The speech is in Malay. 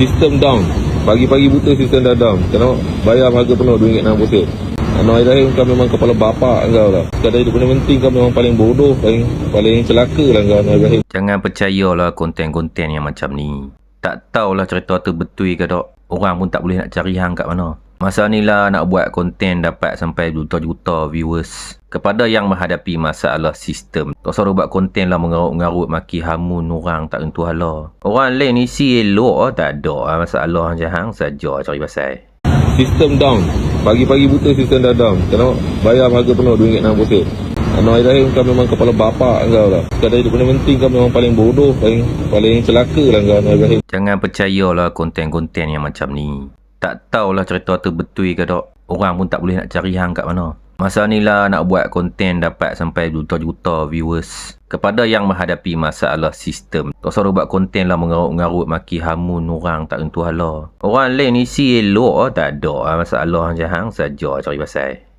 Sistem down. Pagi-pagi buta sistem dah down. Kena bayar harga penuh RM2.60. Anwar Ibrahim kau memang kepala bapak kau lah. Sekadar hidup benda penting kau memang paling bodoh, paling paling celaka lah kau Anwar Ibrahim. Jangan percayalah konten-konten yang macam ni. Tak tahulah cerita tu betul ke tak. Orang pun tak boleh nak cari hang kat mana. Masa ni lah nak buat konten dapat sampai juta-juta viewers. Kepada yang menghadapi masalah sistem. Tak suruh buat konten lah mengarut-ngarut maki hamun orang tak tentu hala. Orang lain isi elok oh, tak ada lah masalah je hang saja cari pasal. Sistem down. Pagi-pagi buta sistem dah down. Kena bayar harga penuh RM2.60. Anwar Ibrahim kau memang kepala bapak kau lah. Sekadar hidup benda penting kau memang paling bodoh, paling paling celaka lah kau Anwar Ibrahim. Jangan percayalah konten-konten yang macam ni. Tak tahulah cerita tu betul ke tak. Orang pun tak boleh nak cari hang kat mana. Masa ni lah nak buat konten dapat sampai juta-juta viewers. Kepada yang menghadapi masalah sistem. Tak suruh buat konten lah mengarut-ngarut maki hamun orang tak tentu hala. Orang lain isi elok tak ada lah masalah je hang saja cari pasal.